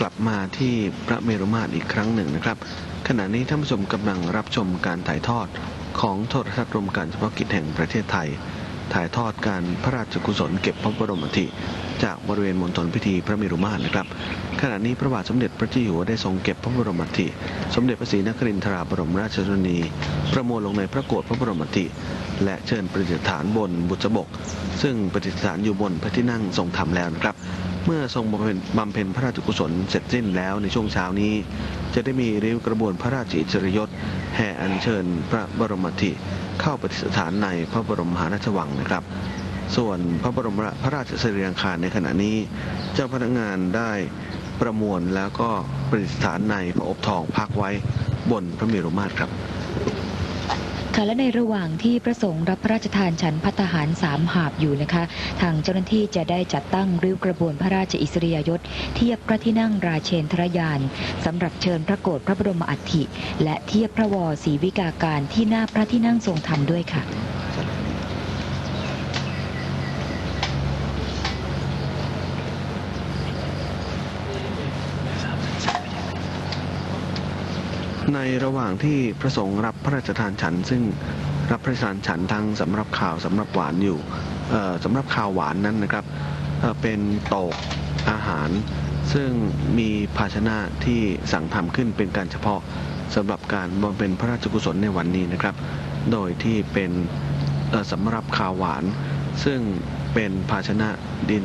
กลับมาที่พระเมรุมาตรอีกครั้งหนึ่งนะครับ ขณะนี้ท่านผู้ชมกำลังรับชมการถ่ายทอดของโทรทัศน์รมการเฉพาะกิจแห่งประเทศไทย ถ่ายทอดการพระราชกุศลเก็บพระบรมอัฐิจากบริเวณมณฑลพิธีพระเมรุมาตรนะครับ ขณะนี้พระบาทสมเด็จพระเจ้าอยู่หัวได้ทรงเก็บพระบรมอัฐิสมเด็จพระศรีนครินทราบรมราชชนนี ประมวลลงในพระโกศพระบรมอัฐิและเชิญประดิษฐานบนบุษบก ซึ่งประดิษฐานอยู่บนพระที่นั่งทรงธรรมแล้วนะครับ เมื่อทรงบำเพ็ญบำเพ็ญพระราชกุศลเสร็จสิ้นแล้วในช่วงเช้านี้ จะได้มีริ้วกระบวนพระราชอิสริยยศแห่อัญเชิญพระบรมอัฐิเข้าประดิษฐานในพระบรมมหาราชวังนะครับ ส่วนพระบรมพระราชสรีรังคารในขณะนี้ เจ้าพนักงานได้ประมวลแล้วก็ประดิษฐานในพระอบทองพักไว้บนพระเมรุมาตรครับ ค่ะและในระหว่างที่พระสงฆ์รับพระราชทานฉันพัฒหารสามหาบอยู่นะคะ ทางเจ้าหน้าที่จะได้จัดตั้งริ้วกระบวนพระราชอิสริยยศเทียบพระที่นั่งราเชนทรยานสำหรับเชิญพระโกรธพระบรมอัฐิและเทียบพระวรศรีวิกาการที่หน้าพระที่นั่งทรงธรรมด้วยค่ะ ในระหว่างที่พระสงฆ์รับพระราชทานฉัน ซึ่งรับพระราชทานฉันทั้งสำหรับข่าวสำหรับหวานอยู่เอ่อสำหรับข่าวหวานนั้นนะครับเเป็นโตกอาหาร ซึ่งมีภาชนะที่สั่งทำขึ้นเป็นการเฉพาะสำหรับการบำเพ็ญพระราชกุศลในวันนี้นะครับ โดยที่เป็นสำหรับข่าวหวาน ซึ่งเป็นภาชนะดิน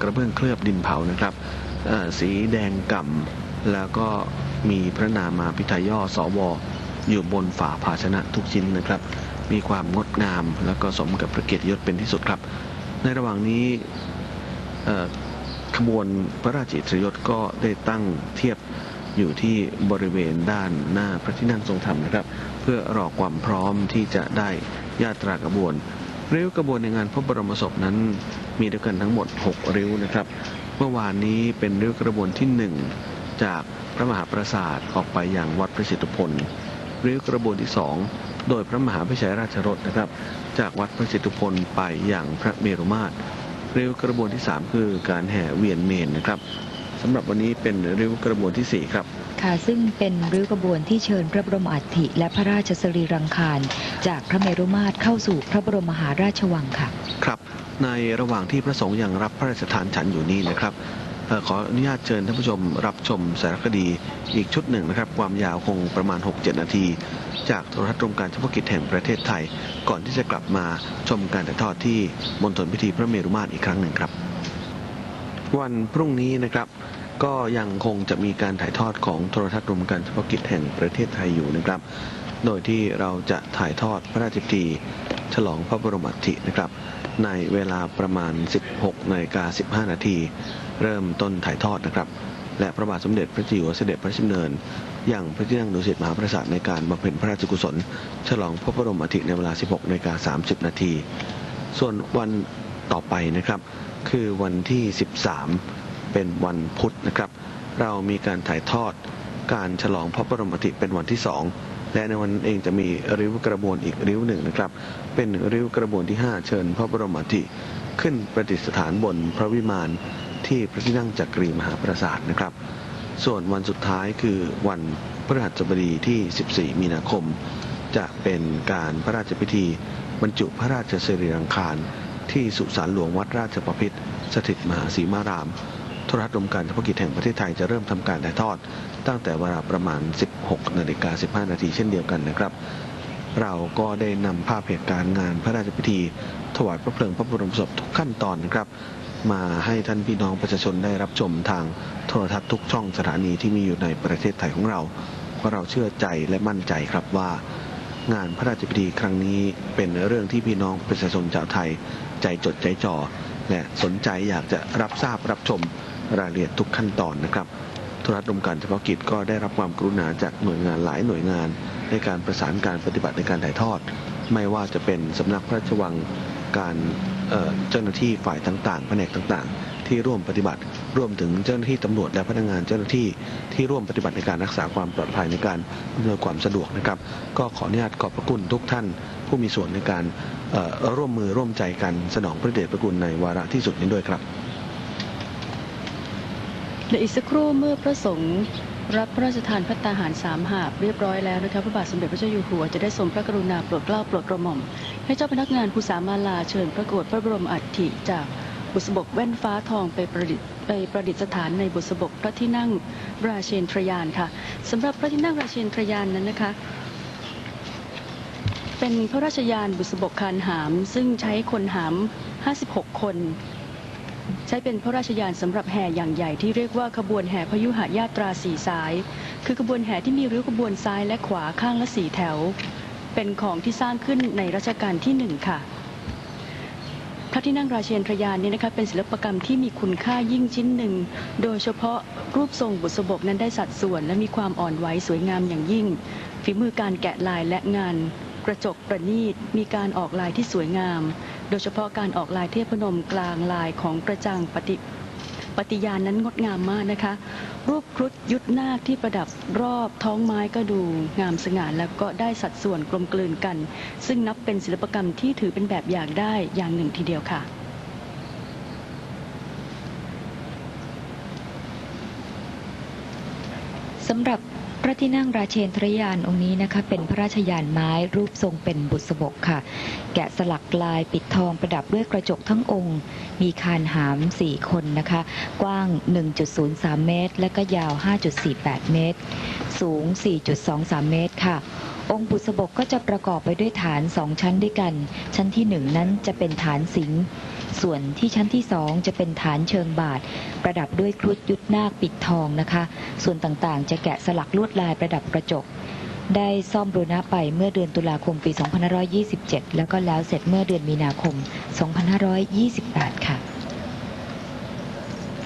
กระเบื้องเคลือบดินเผานะครับสีแดงก่ำ แล้วก็มีพระนามาพิทยย่อสวอยู่บนฝาภาชนะทุกชิ้นนะครับ มีความงดงามแล้วก็สมกับพระเกียรติยศเป็นที่สุดครับ ในระหว่างนี้ขบวนพระราชอิสริยยศก็ได้ตั้งเทียบอยู่ที่บริเวณด้านหน้าพระที่นั่งทรงธรรมนะครับ เพื่อรอความพร้อมที่จะได้ญาตรากระบวนริ้วกระบวนในงานพระบรมศพนั้น มีด้วยกันทั้งหมด 6 ริ้วนะครับ เมื่อวานนี้เป็นริ้วกระบวนที่ 1 จากพระมหาปราสาทออกไปอย่างวัดพระสิทธิพลริ้วกระบวนที่ 2 โดยพระมหาพิชัยราชรถนะครับ จากวัดพระสิทธิพลไปอย่างพระเมรุมาตรริ้วกระบวนที่ 3 คือการแห่เวียนเมนนะครับสำหรับวันนี้เป็นริ้วกระบวนทีสี่ 4 ครับค่ะซึ่งเป็นริ้วกระบวนที่เชิญพระบรมอัฐิและพระราชสรีรังคาร จากพระเมรุมาตรเข้าสู่พระบรมมหาราชวังค่ะ ครับ ในระหว่างที่พระสงฆ์ยังรับพระราชทานฉันอยู่นี้นะครับเอ่อ ขออนุญาตเชิญท่านผู้ชมรับชมสารคดีอีกชุดหนึ่งนะครับ ความยาวคงประมาณ 6-7 นาที จากโทรทัศน์รมการเฉพาะกิจแห่งประเทศไทย ก่อนที่จะกลับมาชมการถ่ายทอดที่มณฑลพิธีพระเมรุมาตรอีกครั้งหนึ่งครับ วันพรุ่งนี้นะครับก็ยังคงจะมีการถ่ายทอดของโทรทัศน์รมการเฉพาะกิจแห่งประเทศไทยอยู่นะครับ โดยที่เราจะถ่ายทอดพระราชพิธีฉลองพระบรมอัฐินะครับ ในเวลาประมาณ 16นาฬิกา15 นาที เริ่มต้นถ่ายทอดนะครับ และพระบาทสมเด็จพระจ้าอยู่หัวเสด็จพระชดำเนิน อย่างพระที่นั่งดุสิตมหาปราสาทในการบำเพ็ญพระราชกุศล ฉลองพระบรมอัฐิในเวลา 16นาฬิกา30 นาที ส่วนวันต่อไปนะครับ คือวันที่ 13 เป็นวันพุธนะครับ เรามีการถ่ายทอดการฉลองพระบรมอัฐิเป็นวันที่ 2 และในวันนั้นเองจะมีริ้วกระบวนอีกริ้วหนึ่งนะครับ เป็นริ้วกระบวนที่ 5 เชิญพระบรมอัฐิขึ้นประดิษฐานบนพระวิมานที่พระที่นั่งจักรีมหาปราสาทนะครับ ส่วนวันสุดท้ายคือวันพฤหัสบดีที่ 14 มีนาคม จะเป็นการพระราชพิธีบรรจุพระราชสรีรังคารที่สุสานหลวงวัดราชประพิษสถิตมหาสีมาราม ทรทัศน์รวมการเฉพาะกิจแห่งประเทศไทยจะเริ่มทำการถ่ายทอด ตั้งแต่เวลาประมาณ 16นาฬิกา15 นาทีเช่นเดียวกันนะครับ เราก็ได้นำภาพเหตุการณ์งานพระราชพิธี ถวายพระเพลิงพระบรมศพทุกขั้นตอนนะครับ มาให้ท่านพี่น้องประชาชนได้รับชมทางโทรทัศน์ทุกช่องสถานีที่มีอยู่ในประเทศไทยของเราเพราะเราเชื่อใจและมั่นใจครับว่างานพระราชพิธีครั้งนี้เป็นเรื่องที่พี่น้องประชาชนชาวไทย ใจจดใจจ่อและสนใจอยากจะรับทราบรับชม รายละเอียดทุกขั้นตอนนะครับโทรทัศน์รวมการเฉพาะกิจก็ได้รับความกรุณาจากหน่วยงานหลายหน่วยงาน ในการประสานการปฏิบัติในการถ่ายทอด ไม่ว่าจะเป็นสำนักพระราชวังการเจ้าหน้าที่ฝ่ายต่างๆ แผนกต่างๆ ที่ร่วมปฏิบัติ รวมถึงเจ้าหน้าที่ตำรวจและพนักงานเจ้าหน้าที่ที่ร่วมปฏิบัติในการรักษาความปลอดภัยในการอำนวยความสะดวกนะครับ ก็ขออนุญาตขอบพระคุณทุกท่าน ผู้มีส่วนในการร่วมมือร่วมใจกันสนองพระเดชพระคุณในวาระที่สุดนี้ด้วยครับ และอีกสักครู่เมื่อพระสงฆ์รับพระราชทานพระตาหารสามหาบเรียบร้อยแล้วนะคะพระบาทสมเด็จพระเจ้าอยู่หัวจะได้ทรงพระกรุณาโปรดเกล้าโปรดกระหม่อม ให้เจ้าพนักงานภูษามาลาเชิญพระโกรธพระบรมอัฐิจากบุษบกแว่นฟ้าทองไปประดิษฐ์ไปประดิษฐานในบุษบกพระที่นั่งราเชนทรยานค่ะสำหรับพระที่นั่งราเชนทรยานนั้นนะคะ เป็นพระราชยานบุษบกคานหาม ซึ่งใช้คนหาม 56 คน ใช้เป็นพระราชยานสำหรับแห่อย่างใหญ่ที่เรียกว่าขบวนแห่พยุหญาตราสี่สาย คือขบวนแห่ที่มีริ้วขบวนซ้ายและขวาข้างละสี่แถว เป็นของที่สร้างขึ้นในรัชกาลที่หนึ่งค่ะพระที่นั่งราเชนทรยานเนี่ยนะคะเป็นศิลปกรรมที่มีคุณค่ายิ่งชิ้นหนึ่ง โดยเฉพาะรูปทรงบุษบกนั้นได้สัดส่วน และมีความอ่อนไหวสวยงามอย่างยิ่ง ฝีมือการแกะลายและงาน กระจกประณีตมีการออกลายที่สวยงาม โดยเฉพาะการออกลายเทพนมกลางลายของกระจังปฏิปฏิญาณนั้นงดงามมากนะคะ รูปครุฑยุทธนาคที่ประดับรอบท้องไม้ก็ดูงามสง่าแล้วก็ได้สัดส่วนกลมกลืนกัน ซึ่งนับเป็นศิลปกรรมที่ถือเป็นแบบอย่างได้อย่างหนึ่งทีเดียวค่ะสำหรับ พระที่นั่งราเชนทรยานองค์นี้นะคะ เป็นพระราชยานไม้รูปทรงเป็นบุษบกค่ะ แกะสลักลายปิดทองประดับด้วยกระจกทั้งองค์ มีคานหาม4คนนะคะ กว้าง 1.03 เมตร และก็ยาว 5.48 เมตร สูง 4.23 เมตรค่ะองค์บุษบกก็จะประกอบไปด้วยฐานสองชั้นด้วยกัน ชั้นที่หนึ่งนั้นจะเป็นฐานสิงห์ ส่วนที่ชั้นที่สองจะเป็นฐานเชิงบาท ประดับด้วยครุฑยุทธนาคปิดทองนะคะ ส่วนต่างๆ จะแกะสลักลวดลายประดับกระจก ได้ซ่อมบูรณะไปเมื่อเดือนตุลาคมปี 2527 แล้วก็แล้วเสร็จเมื่อเดือนมีนาคม 2528 ค่ะ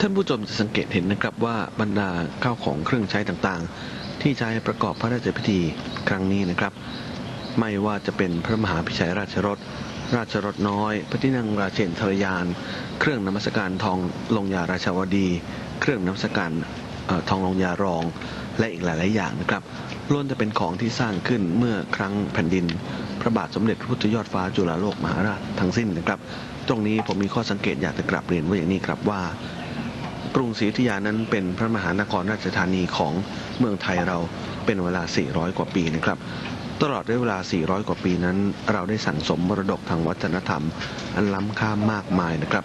ท่านผู้ชมจะสังเกตเห็นนะครับว่าบรรดาข้าวของเครื่องใช้ต่างๆ ที่ใช้ประกอบพระราชพิธีครั้งนี้นะครับ ไม่ว่าจะเป็นพระมหาพิชัยราชรถ ราชรถน้อย พระที่นั่งราเชนทรยาน เครื่องนมัสการทองลงยาราชาวดี เครื่องนมัสการออทองลงยารอง และอีกหลาย ๆ อย่างนะครับล้วนจะเป็นของที่สร้างขึ้นเมื่อครั้งแผ่นดิน พระบาทสมเด็จพระพุทธยอดฟ้าจุฬาโลกมหาราชทั้งสิ้นนะครับ ตรงนี้ผมมีข้อสังเกตอยากจะกลับเรียนว่าอย่างนี้ครับว่ากรุงศรีอยุธยานั้นเป็นพระมหานครราชธานีของเมืองไทยเราเป็นเวลา 400 กว่าปีนะครับ ตลอดระยะเวลา 400 กว่าปีนั้น เราได้สั่งสมมรดกทางวัฒนธรรม อันล้ำค่ามากมายนะครับ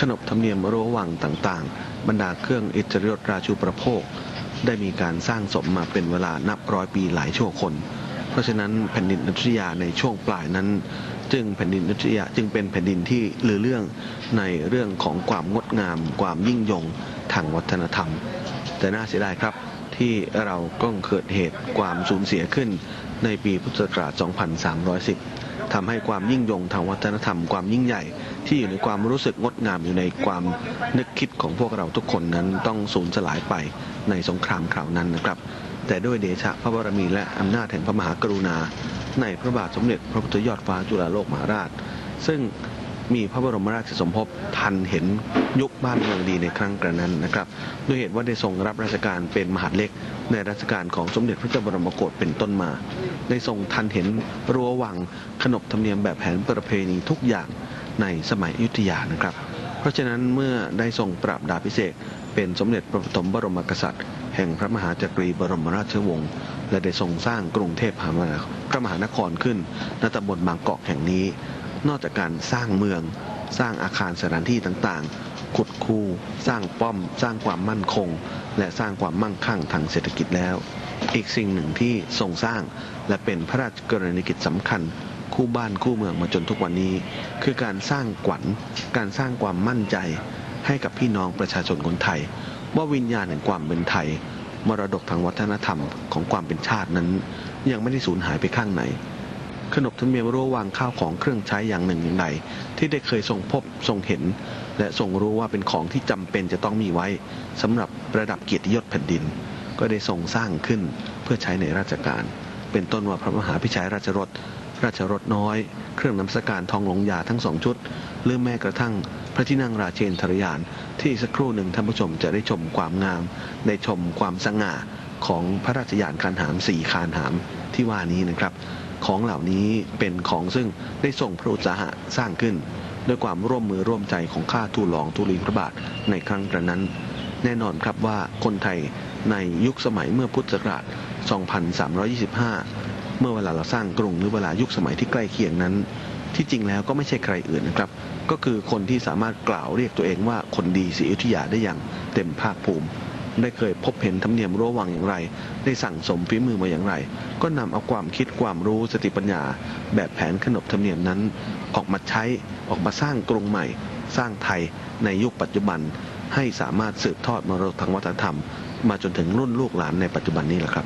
ขนบธรรมเนียมรั้ววังต่างๆ บรรดาเครื่องอิจริยศราชูประโภค ได้มีการสร้างสมมาเป็นเวลานับร้อยปีหลายชั่วคน เพราะฉะนั้นแผ่นดินอยุธยาในช่วงปลายนั้น จึงแผ่นดินอยุธยาจึงเป็นแผ่นดินที่ลือเรื่องในเรื่องของความงดงาม ความยิ่งยงทางวัฒนธรรม แต่น่าเสียดายครับที่เราก็เกิดเหตุความสูญเสียขึ้น ในปีพุทธศักราช 2310ทำให้ความยิ่งยงทางวัฒนธรรมความยิ่งใหญ่ ที่อยู่ในความรู้สึกงดงามอยู่ในความนึกคิดของพวกเราทุกคนนั้นต้องสูญสลายไปในสงครามคราวนั้นนะครับแต่ด้วยเดชะพระบารมีและอำนาจแห่งพระมหากรุณา ในพระบาทสมเด็จพระพุทธยอดฟ้าจุฬาโลกมหาราช ซึ่งมีพระบรมราชสมภพทันเห็นยุคบ้านเมืองดีในครั้งกระนั้นนะครับ ด้วยเหตุว่าได้ทรงรับราชการเป็นมหาเล็ก ในรัชกาลของสมเด็จพระเจ้าบรมโกศเป็นต้นมา ได้ทรงทันเห็นรั้ววังขนบธรรมเนียมแบบแผนประเพณีทุกอย่างในสมัยอยุธยานะครับ เพราะฉะนั้นเมื่อได้ทรงปราบดาพิเศษเป็นสมเด็จพระปฐมบรมกษัตริย์ แห่งพระมหาจักรีบรมราชวงศ์และได้ทรงสร้างกรุงเทพมหานครพระมหานครขึ้นณตำบลบางกอกแห่งนี้ นอกจากการสร้างเมือง สร้างอาคารสถานที่ต่างๆขุดคู สร้างป้อม สร้างความมั่นคง และสร้างความมั่งคั่งทางเศรษฐกิจแล้ว อีกสิ่งหนึ่งที่ทรงสร้างและเป็นพระราชกรณียกิจสำคัญคู่บ้านคู่เมืองมาจนทุกวันนี้ คือการสร้างขวัญ การสร้างความมั่นใจ ให้กับพี่น้องประชาชนคนไทย ว่าวิญญาณแห่งความเป็นไทย มรดกทางวัฒนธรรมของความเป็นชาตินั้น ยังไม่ได้สูญหายไปข้างไหน ขนบธรรมเนียมรั้ววางข้าวของเครื่องใช้อย่างหนึ่งอย่างใดที่ได้เคยทรงพบทรงเห็น และทรงรู้ว่าเป็นของที่จำเป็นจะต้องมีไว้สำหรับ ระดับเกียรติยศแผ่นดิน ก็ได้ทรงสร้างขึ้นเพื่อใช้ในราชการ เป็นต้นว่าพระมหาพิชัยราชรถราชรถน้อย เครื่องน้ำสการทองหลงยาทั้งสองชุด หรือแม้กระทั่งพระที่นั่งราเชนทรยาน ที่สักครู่หนึ่งท่านผู้ชมจะได้ชมความงาม ได้ชมความสง่าของพระราชยานคานหามสี่คานหามที่ว่านี้นะครับ ของเหล่านี้เป็นของซึ่งได้ส่งพระอุตสาหะสร้างขึ้น ด้วยความร่วมมือร่วมใจของข้าทูลรองทูลีพระบาทในครั้งกระนั้น แน่นอนครับว่าคนไทยในยุคสมัยเมื่อพุทธศักราช 2325 เมื่อเวลาเราสร้างกรุงหรือเวลายุคสมัยที่ใกล้เคียงนั้น ที่จริงแล้วก็ไม่ใช่ใครอื่นนะครับ ก็คือคนที่สามารถกล่าวเรียกตัวเองว่าคนดีศรีอยุธยาได้อย่างเต็มภาคภูมิได้เคยพบเห็นธรรมเนียมรั้ววังอย่างไร ได้สั่งสมฝีมือมาอย่างไร ก็นำเอาความคิดความรู้สติปัญญา แบบแผนขนบธรรมเนียมนั้น ออกมาใช้ออกมาสร้างกรุงใหม่ สร้างไทยในยุคปัจจุบัน ให้สามารถสืบทอดมรดกทางวัฒนธรรม มาจนถึงรุ่นลูกหลานในปัจจุบันนี้แหละครับ